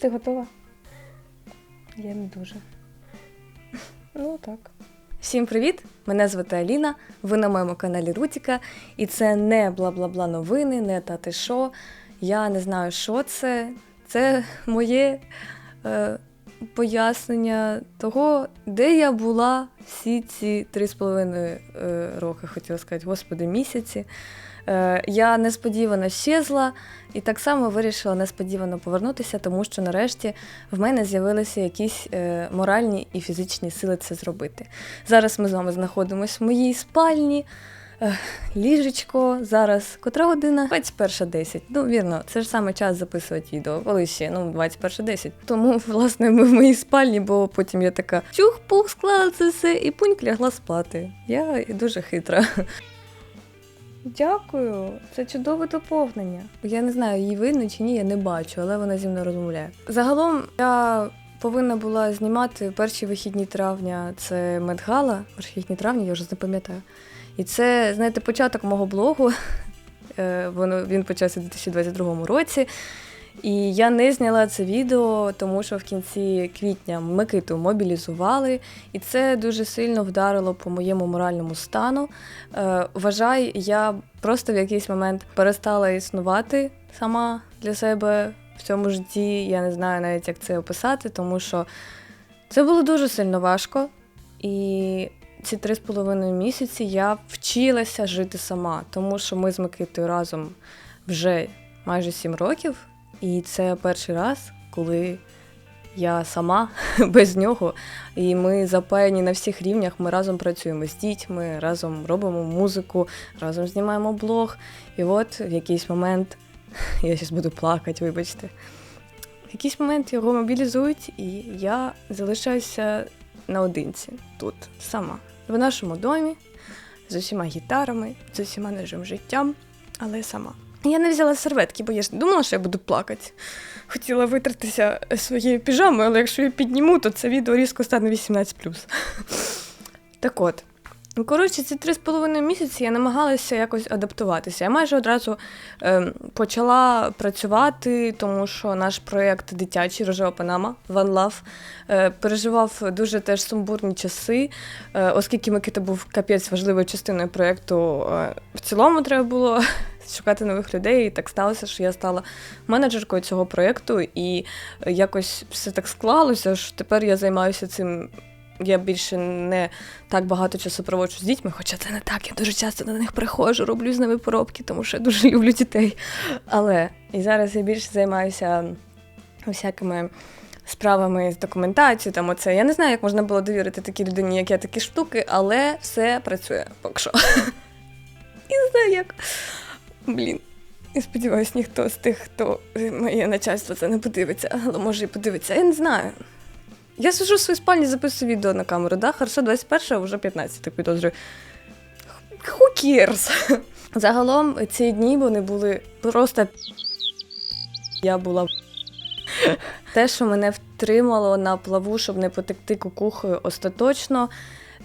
Ти готова? Я не дуже. Ну так. Всім привіт! Мене звати Аліна. Ви на моєму каналі Рутіка. І це не бла-бла-бла новини, не та ти. Я не знаю, що це. Це моє е, пояснення того, де я була всі ці три з половиною е, роки, хотіла сказати, господи, місяці. Е, я несподівано щезла і так само вирішила несподівано повернутися, тому що нарешті в мене з'явилися якісь е, моральні і фізичні сили це зробити. Зараз ми з вами знаходимося в моїй спальні. Е, Ліжечко, зараз котра година? 21.10. Ну, вірно, це ж саме час записувати відео, коли ще ну 21.10. Тому, власне, ми в моїй спальні, бо потім я така чух-пух, склала це все і пуньк лягла спати. Я дуже хитра. Дякую, це чудове доповнення. Я не знаю, її видно чи ні, я не бачу, але вона зі мною розмовляє. Загалом я повинна була знімати перші вихідні травня. Це Медгала, вихідні травня, я вже не пам'ятаю. І це, знаєте, початок мого блогу. Е, Воно він почався у 2022 році. І я не зняла це відео, тому що в кінці квітня Микиту мобілізували, і це дуже сильно вдарило по моєму моральному стану. Е, вважай, я просто в якийсь момент перестала існувати сама для себе в цьому житті. Я не знаю навіть, як це описати, тому що це було дуже сильно важко. І ці три з половиною місяці я вчилася жити сама, тому що ми з Микитою разом вже майже сім років. І це перший раз, коли я сама без нього, і ми запаяні на всіх рівнях. Ми разом працюємо з дітьми, разом робимо музику, разом знімаємо блог. І от в якийсь момент я зараз буду плакати, вибачте. В якийсь момент його мобілізують, і я залишаюся наодинці тут, сама, в нашому домі, з усіма гітарами, з усіма нашим життям, але сама. Я не взяла серветки, бо я ж не думала, що я буду плакати. Хотіла витратися своєю піжамою, але якщо я підніму, то це відео різко стане 18. Так от. Ну, Коротше, ці три з половиною місяці я намагалася якось адаптуватися. Я майже одразу е, почала працювати, тому що наш проєкт дитячий Рожева Панама One Love е, переживав дуже теж сумбурні часи, е, оскільки Микита був капець важливою частиною проєкту. Е, в цілому треба було шукати нових людей. І так сталося, що я стала менеджеркою цього проєкту, і якось все так склалося, що тепер я займаюся цим. Я більше не так багато часу проводжу з дітьми, хоча це не так. Я дуже часто на них приходжу, роблю з ними поробки, тому що я дуже люблю дітей. Але і зараз я більше займаюся всякими справами з документацією. Там оце. Я не знаю, як можна було довірити такій людині, як я такі штуки, але все працює поки що. І не знаю як. Блін. І сподіваюсь, ніхто з тих, хто моє начальство це не подивиться, але може і подивиться. Я не знаю. Я сижу в своїй спальні, записую відео на камеру, да? Хорошо, 21, а вже 15, так підозрюю. Who cares? Загалом ці дні вони були просто. Я була. Те, що мене втримало на плаву, щоб не потекти кукухою остаточно.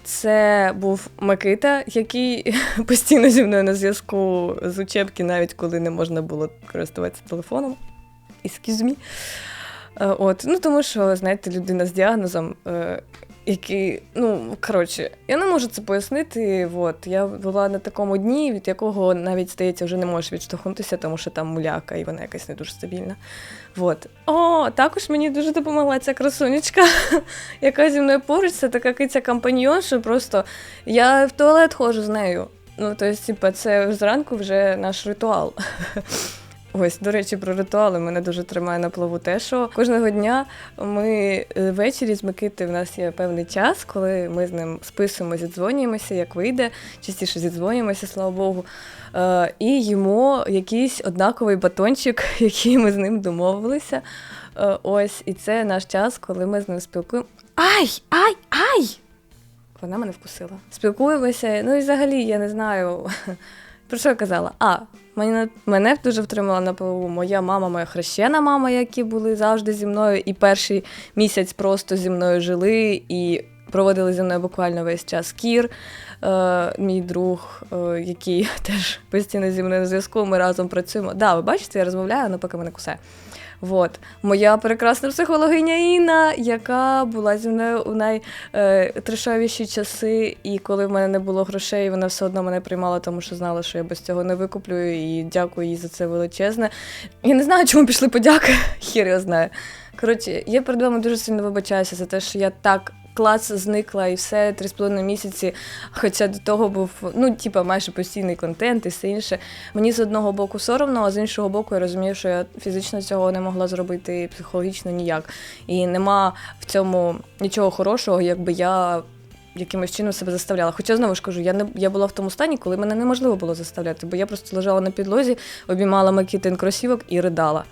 Це був Микита, який постійно зі мною на зв'язку з учебки, навіть коли не можна було користуватися телефоном. Іскізмі. Е, От, ну тому що, знаєте, людина з діагнозом, е, який, ну, коротше, я не можу це пояснити. От, я була на такому дні, від якого навіть здається, вже не можеш відштовхнутися, тому що там муляка, і вона якась не дуже стабільна. От. О, також мені дуже допомогла ця красунечка, яка зі мною поруч, це така киця компаньйон, що просто я в туалет ходжу з нею. Ну, тобто, типа, це зранку вже наш ритуал. Ось, до речі, про ритуали мене дуже тримає на плаву те, що кожного дня ми е, ввечері з Микити в нас є певний час, коли ми з ним списуємо, зідзвонюємося, як вийде, частіше зідзвонюємося, слава Богу. Е, і їмо якийсь однаковий батончик, який ми з ним домовилися. Е, ось, і це наш час, коли ми з ним спілкуємо. Ай! Ай! Ай! Вона мене вкусила. Спілкуємося, ну і взагалі я не знаю. Про що я казала? А, мене, мене дуже втримала на плаву моя мама, моя хрещена мама, які були завжди зі мною, і перший місяць просто зі мною жили. І проводили зі мною буквально весь час. Кір, е, мій друг, е, який теж постійно зі мною на зв'язку, ми разом працюємо. Да, ви бачите, я розмовляю, але поки мене кусає. Вот. Моя прекрасна психологиня Інна, яка була зі мною у найтрешовіші часи, і коли в мене не було грошей, вона все одно мене приймала, тому що знала, що я без цього не викуплю, і дякую їй за це величезне. Я не знаю, чому пішли подяки, хір його знає. Коротше, я перед вами дуже сильно вибачаюся за те, що я так клас зникла і все три з половиною місяці. Хоча до того був ну, типа, майже постійний контент і все інше. Мені з одного боку соромно, а з іншого боку, я розумію, що я фізично цього не могла зробити психологічно ніяк. І нема в цьому нічого хорошого, якби я. Якимось чином себе заставляла. Хоча знову ж кажу, я не я була в тому стані, коли мене неможливо було заставляти, бо я просто лежала на підлозі, обіймала макітин кросівок і ридала.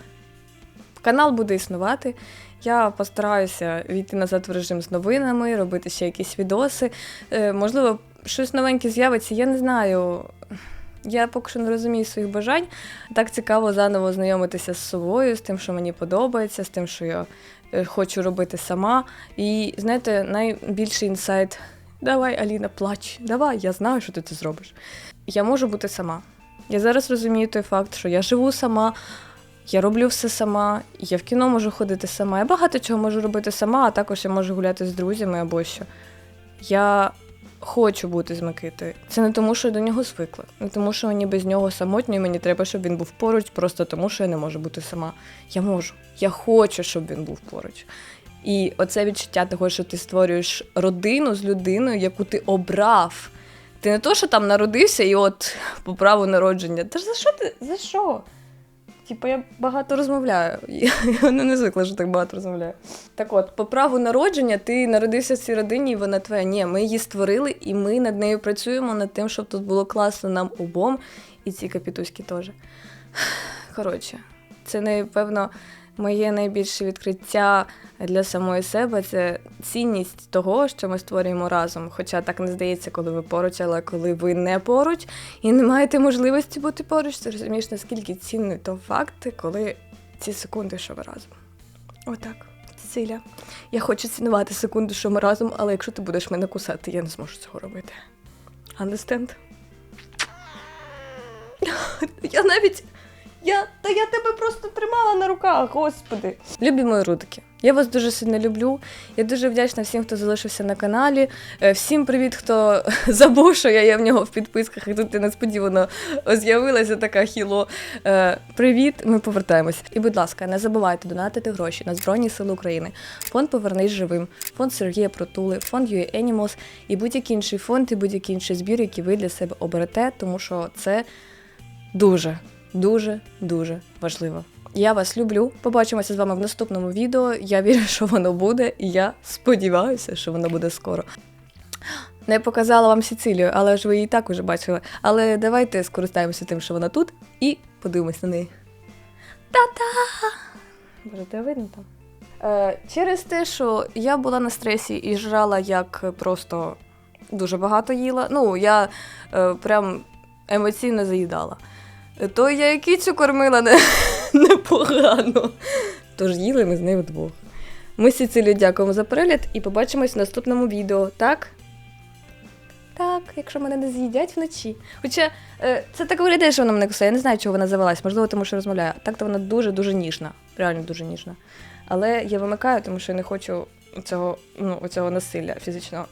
Канал буде існувати. Я постараюся війти назад в режим з новинами, робити ще якісь відоси. Е, можливо, щось новеньке з'явиться, я не знаю. Я поки що не розумію своїх бажань. Так цікаво заново знайомитися з собою, з тим, що мені подобається, з тим, що я е, хочу робити сама. І знаєте, найбільший інсайт. Давай, Аліна, плач, давай, я знаю, що ти це зробиш. Я можу бути сама. Я зараз розумію той факт, що я живу сама, я роблю все сама, я в кіно можу ходити сама. Я багато чого можу робити сама, а також я можу гуляти з друзями або що. Я хочу бути з Микитою. Це не тому, що я до нього звикла, не тому, що мені без нього самотньо, і мені треба, щоб він був поруч, просто тому, що я не можу бути сама. Я можу. Я хочу, щоб він був поруч. І оце відчуття того, що ти створюєш родину з людиною, яку ти обрав. Ти не то, що там народився і от по праву народження. Та ж за що ти? За що? Типу, я багато розмовляю. Я не звикла, що так багато розмовляю. Так от, по праву народження, ти народився в цій родині, і вона твоя. Ні, ми її створили, і ми над нею працюємо над тим, щоб тут було класно нам обом, і ці капітуськи теж. Коротше, це, напевно, моє найбільше відкриття для самої себе це цінність того, що ми створюємо разом. Хоча так не здається, коли ви поруч, але коли ви не поруч і не маєте можливості бути поруч, ти розумієш, наскільки цінний то факт, коли ці секунди, що ви разом. Отак. Цециля, я хочу цінувати секунду, що ми разом, але якщо ти будеш мене кусати, я не зможу цього робити. Understand? Я навіть. Я, Та я тебе просто тримала руках, господи. Любі мої рудики. Я вас дуже сильно люблю. Я дуже вдячна всім, хто залишився на каналі. Е, Всім привіт, хто забув, що я є в нього в підписках, і тут ти несподівано з'явилася така хіло. Е, Привіт, ми повертаємось. І, будь ласка, не забувайте донатити гроші на Збройні Сили України, фонд Повернись живим, фонд Сергія Протули, фонд UA Animals і будь-який інший фонд і будь-який інший збір, який ви для себе оберете, тому що це дуже дуже дуже важливо. Я вас люблю. Побачимося з вами в наступному відео. Я вірю, що воно буде, і я сподіваюся, що воно буде скоро. Не показала вам Сіцилію, але ж ви її так уже бачили. Але давайте скористаємося тим, що вона тут, і подивимось на неї. Та-та! Боже, тебе видно там? Е, через те, що я була на стресі і жрала як просто дуже багато їла. Ну, я е, прям емоційно заїдала. То я і кицю кормила не, непогано. Тож їли ми з нею вдвох. Ми Сіцилію дякуємо за перегляд і побачимось в наступному відео, так? Так, якщо мене не з'їдять вночі. Хоча е, це так виглядає, що вона мене кусає. Я не знаю, чого вона завелась, можливо, тому що розмовляю. Так-то вона дуже-дуже ніжна. Реально дуже ніжна. Але я вимикаю, тому що я не хочу цього, ну, цього насилля фізичного.